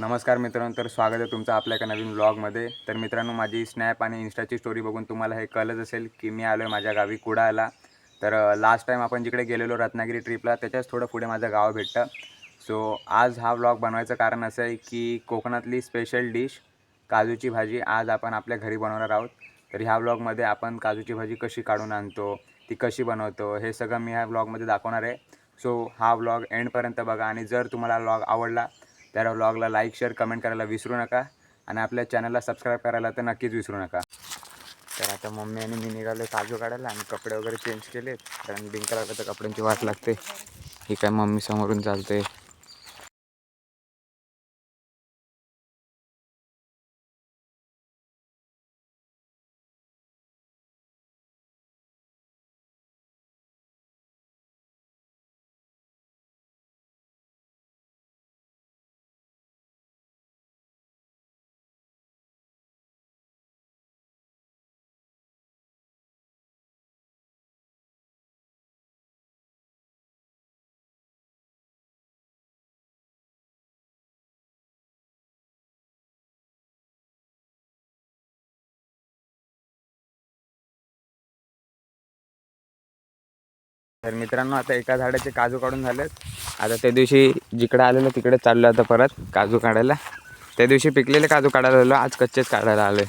नमस्कार मित्रांनो तर स्वागत आहे तुमचं आपल्या एका नवीन ब्लॉगमध्ये तर मित्रांनो माझी स्नॅप आणि इन्स्टाची स्टोरी बघून तुम्हाला हे कळलंच असेल की मी आलो आहे माझ्या गावी कुडाळला. तर लास्ट टाईम आपण जिकडे गेलेलो रत्नागिरी ट्रिपला त्याच्याच थोडं पुढे माझं गाव भेटतं. सो आज हा ब्लॉग बनवायचं कारण असं आहे की कोकणातली स्पेशल डिश काजूची भाजी आज आपण आपल्या घरी बनवणार आहोत. तर ह्या ब्लॉगमध्ये आपण काजूची भाजी कशी काढून आणतो ती कशी बनवतो हे सगळं मी ह्या ब्लॉगमध्ये दाखवणार आहे. सो हा ब्लॉग एंडपर्यंत बघा आणि जर तुम्हाला ब्लॉग आवडला तर व्लॉगला लाईक शेअर कमेंट करायला विसरू नका. आणि आपल्या चॅनलला सबस्क्राईब करायला तर नक्कीच विसरू नका. तर आता मम्मी आणि मी निघालो काजू काढायला आणि कपडे वगैरे चेंज केलेत. कारण डिंक तर कपड्यांची वाट लागते. ही काय मम्मी समोरून चालते तर मित्रांनो आता एका झाडाचे काजू काढून झालेत. आता त्या दिवशी जिकडे आलेलो तिकडे चाललो आता परत काजू काढायला. त्या दिवशी पिकलेले काजू काढायला आलो आज कच्चेच काढायला आले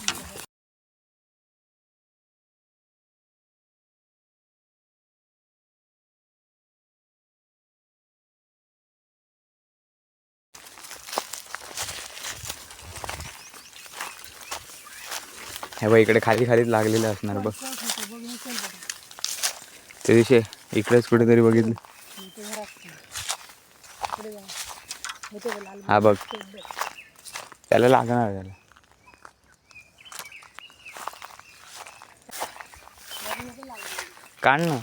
हे बघ इकडे खाली खालीच लागलेलं असणार बघ. त्या दिवशी इकडेच कुठेतरी बघितलं. हा बघ. त्याला लागणार त्याला. काढ ना.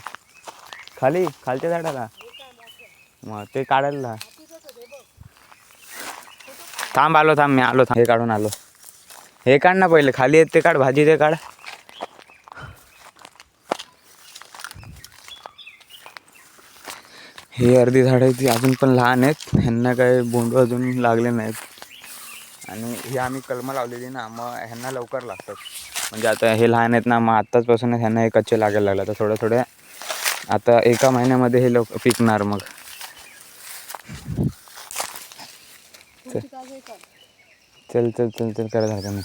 खाली खालच्या झाडाला. मग ते काढायला थांब आलो थांब मी आलो थांब. हे काढून आलो. हे काढ ना पहिले. खाली येत ते काढ भाजी ते काढ. हे अर्धी झाडं आहेत ती अजून पण लहान आहेत. ह्यांना काय बोंड अजून लागले नाहीत. आणि ही आम्ही कलमं लावलेली ना मग ह्यांना लवकर लागतात. म्हणजे आता हे लहान आहेत ना मग आत्ताचपासूनच ह्यांना हे कच्चे लागायला लागलं. तर थोडं थोड्या आता एका महिन्यामध्ये हे लवकर पिकणार मग. चल चल चल चल करा झालं मग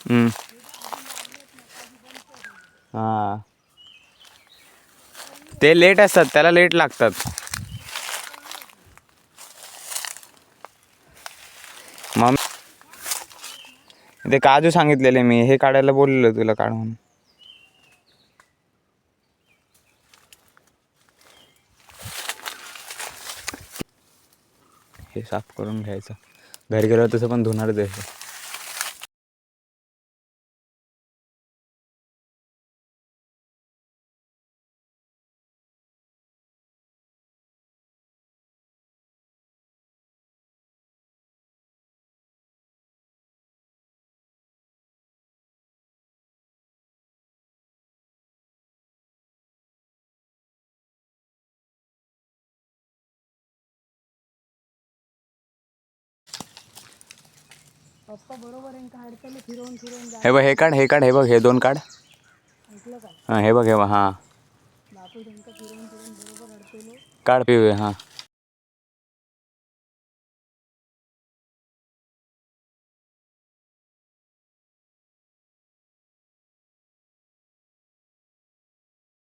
हम्म. हा ते लेट असतात त्याला लेट लागतात. मग ते काजू सांगितलेले मी हे काढायला बोललेलं तुला काढून हे साफ करून घ्यायचं. घरी गेल्यावर तसं पण धुणारच आहे पप्पा बरोबर आहे काढताना फिरवून फिरवून जा. हे बघ हे काढ हे काढ हे बघ हे दोन काढ. ऐकलं का? हां हे बघ हे बघ हां. बापू त्यांका फिरवून फिरवून बरोबर अडकवलो काढ पिऊया हां.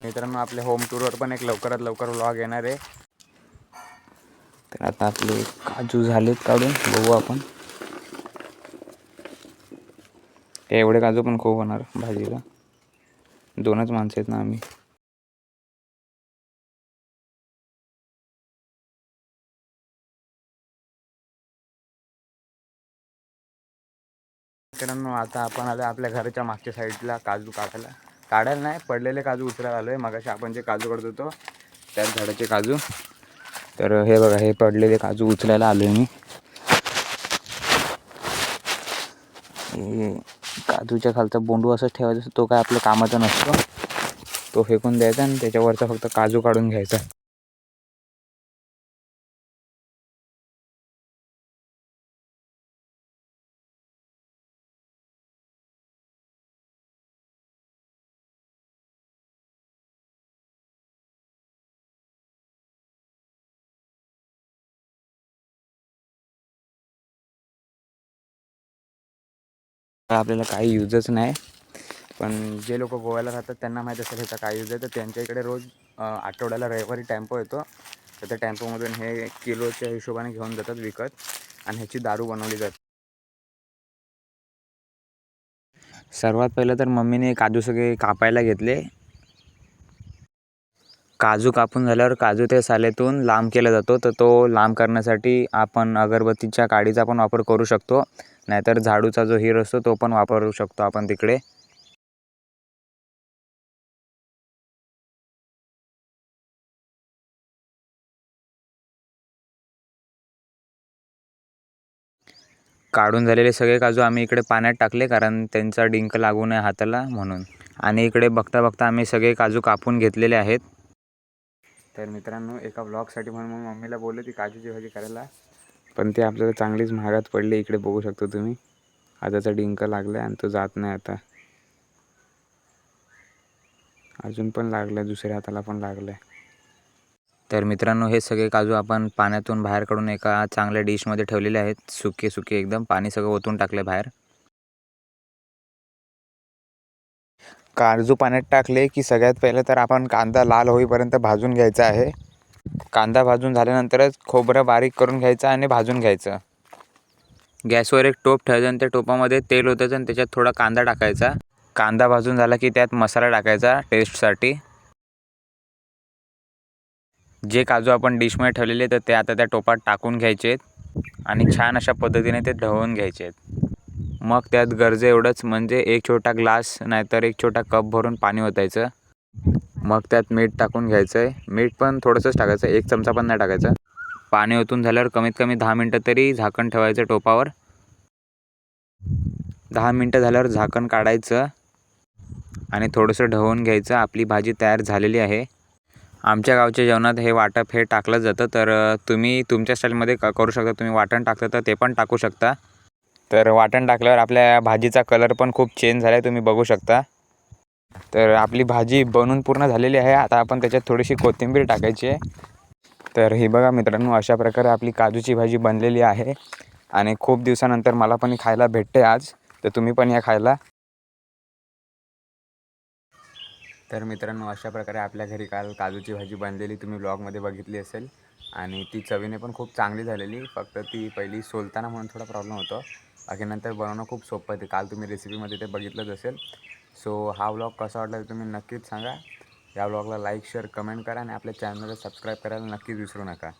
मित्रांनो आपल्या होम टूरवर पण एक लवकरात लवकर व्लॉग येणार आहे. तर आता आपले काजू झालेत काढून बघू आपण. हे एवढे काजू पण खूप होणार भाजीला. दोनच माणसं आहेत ना आम्ही. मित्रांनो आता आपण आलो आपल्या घराच्या मागच्या साईडला काजू काढायला. काढायला नाही पडलेले काजू उचलायला आलो आहे मगाशी आपण जे काजू काढत होतो त्याच झाडाचे काजू. तर हे बघा हे पडलेले काजू उचलायला आलो आहे मी काजूच्या खालचा बोंडू असंच ठेवायचा असतो, तो काय आपल्या कामाचा नसतो. तो फेकून द्यायचा आणि त्याच्यावरचा फक्त काजू काढून घ्यायचा. आपल्याला काही युजच नाही. पण जे लोक गोव्याला राहतात त्यांना माहीत असेल ह्याचा काय यूज आहे. तर त्यांच्या इकडे रोज आठवड्याला रविवारी टेम्पो येतो. तर त्या टेम्पोमधून हे किलोच्या हिशोबाने घेऊन जातात विकत आणि ह्याची दारू बनवली जाते. सर्वात पहिलं तर मम्मीने काजू सगळे कापायला घेतले. काजू कापून झाल्यावर काजू ते सालेतून लांब केला जातो. तर तो लांब करण्यासाठी आपण अगरबत्तीच्या काडीचा पण वापर करू शकतो. नाहीतर झाडूचा जो हिर असतो तो पण वापरू शकतो आपण तिकडे. काढून झालेले सगळे काजू आम्ही इकडे पाण्यात टाकले कारण त्यांचा डिंक लागू नये हाताला म्हणून. आणि इकडे बघता बघता आम्ही सगळे काजू कापून घेतलेले आहेत. तर मित्रांनो एका ब्लॉगसाठी म्हणून मग मम्मीला बोललो ती काजूची भाजी करायला. पण ते आपल्याला चांगलीच महागात पडली इकडे बघू शकतो तुम्ही. हाताचा डिंक लागला आणि तो जात नाही आता. अजून पण लागलं दुसऱ्या हाताला पण लागलं तर मित्रांनो हे सगळे काजू आपण पाण्यातून बाहेर काढून एका चांगल्या डिशमध्ये ठेवलेले आहेत. सुके सुके एकदम. पाणी सगळं ओतून टाकलं बाहेर. काजू पाण्यात टाकले की सगळ्यात पहिलं तर आपण कांदा लाल होईपर्यंत भाजून घ्यायचा आहे. कांदा भाजून झाल्यानंतरच खोबरं बारीक करून घ्यायचं आणि भाजून घ्यायचं. गॅसवर एक टोप ठेवायचं आणि त्या टोपामध्ये तेल ओतायचं आणि त्याच्यात थोडा कांदा टाकायचा. कांदा भाजून झाला की त्यात मसाला टाकायचा टेस्टसाठी. जे काजू आपण डिशमध्ये ठेवलेले तर ते आता त्या टोपात टाकून घ्यायचे आहेत आणि छान अशा पद्धतीने ते ढवळून घ्यायचे आहेत मग त्यात गरजे एवढंच म्हणजे एक छोटा ग्लास नाहीतर एक छोटा कप भरून पाणी ओतायचं. मग त्यात मीठ टाकून घ्यायचं आहे मीठ पण थोडंसंच टाकायचं एक चमचा पण नाही टाकायचं. पाणी ओतून झाल्यावर कमीत कमी दहा मिनटं तरी झाकण ठेवायचं टोपावर. दहा मिनटं झाल्यावर झाकण काढायचं आणि थोडंसं ढवून घ्यायचं. आपली भाजी तयार झालेली आहे. आमच्या गावच्या जेवणात हे वाटप हे टाकलं जातं तर तुम्ही तुमच्या स्टाईलमध्ये क करू शकता. तुम्ही वाटण टाकलं तर ते पण टाकू शकता. तर वाटण टाकल्यावर आपल्या भाजीचा कलर पण खूप चेंज झाला आहे तुम्ही बघू शकता. तर आपली भाजी बनून पूर्ण झालेली आहे. आता आपण त्याच्यात थोडीशी कोथिंबीर टाकायची आहे. तर ही बघा मित्रांनो अशा प्रकारे आपली काजूची भाजी बनलेली आहे. आणि खूप दिवसानंतर मला पण खायला भेटते आज तर तुम्ही पण या खायला. तर मित्रांनो अशा प्रकारे आपल्या घरी काल काजूची भाजी बनलेली तुम्ही ब्लॉगमध्ये बघितली असेल. आणि ती चवीने पण खूप चांगली झालेली. फक्त ती पहिली सोलताना म्हणून थोडा प्रॉब्लेम होतो. बाकी नंतर बनवणं खूप सोपं आहे. ते काल तुम्ही रेसिपीमध्ये ते बघितलंच असेल. सो हा व्लॉग कसा वाटला ते तुम्ही नक्कीच सांगा. या व्लॉगला लाईक शेअर कमेंट करा आणि आपल्या चॅनलला सबस्क्राईब करायला नक्कीच विसरू नका.